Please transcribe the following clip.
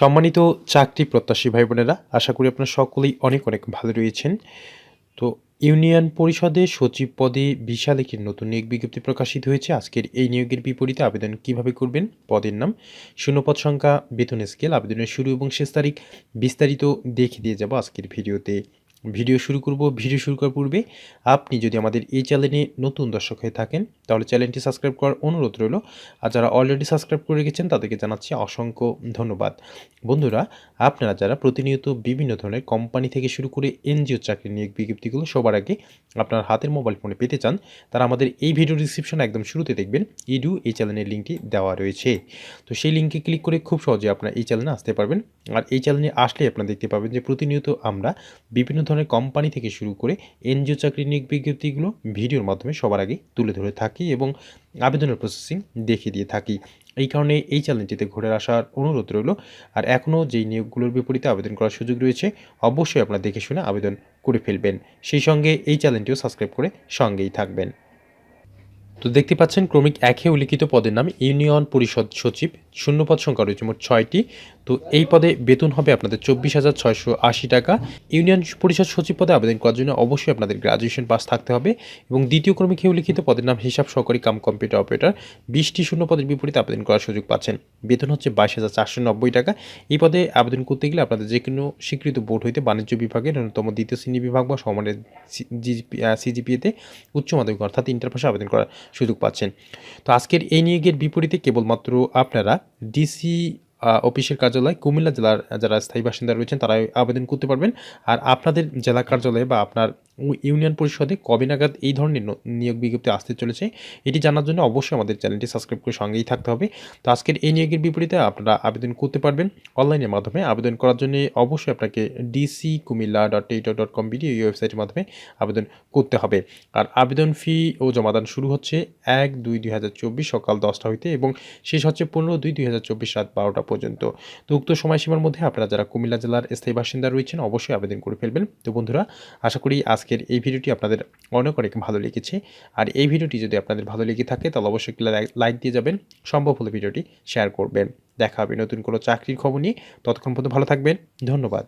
সম্মানিত চাকরি প্রত্যাশী ভাই বোনেরা আশা করি আপনারা সকলেই অনেক অনেক ভালো রয়েছেন। তো ইউনিয়ন পরিষদে সচিব পদে বিশাল একটি নতুন নিয়োগ বিজ্ঞপ্তি প্রকাশিত হয়েছে। আজকের এই নিয়োগের বিপরীতে আবেদন কীভাবে করবেন? পদের নাম, শূন্যপদ সংখ্যা, বেতন স্কেল, আবেদনের শুরু এবং শেষ তারিখ বিস্তারিত দেখে দিয়ে যাব আজকের ভিডিওতে। ভিডিও শুরু করব। ভিডিও শুরু করার পূর্বে আপনি যদি আমাদের এই চ্যানেলে নতুন দর্শক হয়ে থাকেন, তাহলে চ্যানেলটি সাবস্ক্রাইব করার অনুরোধ রইল। আর যারা অলরেডি সাবস্ক্রাইব করে রেখেছেন, তাদেরকে জানাচ্ছি অসংখ্য ধন্যবাদ। বন্ধুরা, আপনারা যারা প্রতিনিয়ত বিভিন্ন ধরনের কোম্পানি থেকে শুরু করে এনজিও চাকরি নিয়োগ বিজ্ঞপ্তিগুলো সবার আগে আপনার হাতের মোবাইল ফোনে পেতে চান, তারা আমাদের এই ভিডিও ডিসক্রিপশন একদম শুরুতে দেখবেন। ইডু এই চ্যানেলের লিঙ্কটি দেওয়া রয়েছে। তো সেই লিঙ্কে ক্লিক করে খুব সহজে আপনারা এই চ্যানেলে আসতে পারবেন। আর এই চ্যানেলে আসলে আপনারা দেখতে পাবেন যে প্রতিনিয়ত আমরা বিভিন্ন ধরনের কোম্পানি থেকে শুরু করে এনজিও চাকরির নিয়োগ বিজ্ঞপ্তিগুলো ভিডিওর মাধ্যমে সবার আগে তুলে ধরে থাকি এবং আবেদনের প্রসেসিং দেখিয়ে দিয়ে থাকি। এই কারণে এই চ্যানেলটিতে ঘুরে আসার অনুরোধ রইল। আর এখনও যেই নিয়োগগুলোর বিপরীতে আবেদন করার সুযোগ রয়েছে, অবশ্যই আপনারা দেখে শুনে আবেদন করে ফেলবেন। সেই সঙ্গে এই চ্যানেলটিও সাবস্ক্রাইব করে সঙ্গেই থাকবেন। তো দেখতে পাচ্ছেন, ক্রমিক একে উল্লিখিত পদের নাম ইউনিয়ন পরিষদ সচিব শূন্যপদ সংখ্যা রয়েছে, মোট ছয়টি। তো এই পদে বেতন হবে আপনাদের চব্বিশ হাজার ছয়শো আশি টাকা। ইউনিয়ন পরিষদ সচিব পদে আবেদন করার জন্য অবশ্যই আপনাদের গ্রাজুয়েশন পাস থাকতে হবে এবং দ্বিতীয় ক্রমিকে উল্লিখিত পদের নাম হিসাব সহকারী কাম কম্পিউটার অপারেটর। বিশটি শূন্য পদের বিপরীতে আবেদন করার সুযোগ পাচ্ছেন। বেতন হচ্ছে বাইশ হাজার চারশো নব্বই টাকা। এই পদে আবেদন করতে গেলে আপনাদের যে কোনো স্বীকৃত বোর্ড হইতে বাণিজ্য বিভাগের ন্যূনতম দ্বিতীয় শ্রেণি বিভাগ বা সমানের সিজিপিএতে উচ্চ মাধ্যমিক অর্থাৎ ইন্টার পাশে আবেদন করার সুযোগ পাচ্ছেন। তো আজকের এই নিয়োগের বিপরীতে কেবলমাত্র আপনারা ডিসি অফিসের কার্যালয় কুমিল্লা জেলার, যারা স্থায়ী বাসিন্দা রয়েছেন তারা আবেদন করতে পারবেন। আর আপনাদের জেলা কার্যালয়ে বা আপনার ইউনিয়ন পরিষদে কবে নাগাদ এই ধরনের নিয়োগ বিজ্ঞপ্তি আসতে চলেছে, এটি জানার জন্য অবশ্যই আমাদের চ্যানেলটি সাবস্ক্রাইব করে সঙ্গেই থাকতে হবে। তো আজকের এই নিয়োগের বিপরীতে আপনারা আবেদন করতে পারবেন অনলাইনের মাধ্যমে। আবেদন করার জন্য অবশ্যই আপনাকে ডিসি কুমিল্লা ডট টেইটো ডট কম বিডি এই ওয়েবসাইটের মাধ্যমে আবেদন করতে হবে। আর আবেদন ফি ও জমাদান শুরু হচ্ছে এক দুই দুই হাজার চব্বিশ সকাল দশটা হইতে এবং শেষ হচ্ছে পনেরো দুই দুই হাজার চব্বিশ রাত বারোটা পর্যন্ত। তো উক্ত সময়সীমার মধ্যে আপনারা যারা কুমিল্লা জেলার স্থায়ী বাসিন্দা রয়েছেন অবশ্যই আবেদন করে ফেলবেন। তো বন্ধুরা, আশা করি আজকের এই ভিডিওটি আপনাদের অনেক অনেক ভালো লেগেছে। আর এই ভিডিওটি যদি আপনাদের ভালো লেগে থাকে, তাহলে অবশ্যই লাইক দিয়ে যাবেন, সম্ভব হলে ভিডিওটি শেয়ার করবেন। দেখা হবে নতুন কোনো চাকরির খবর নিয়ে। ততক্ষণ পর্যন্ত ভালো থাকবেন। ধন্যবাদ।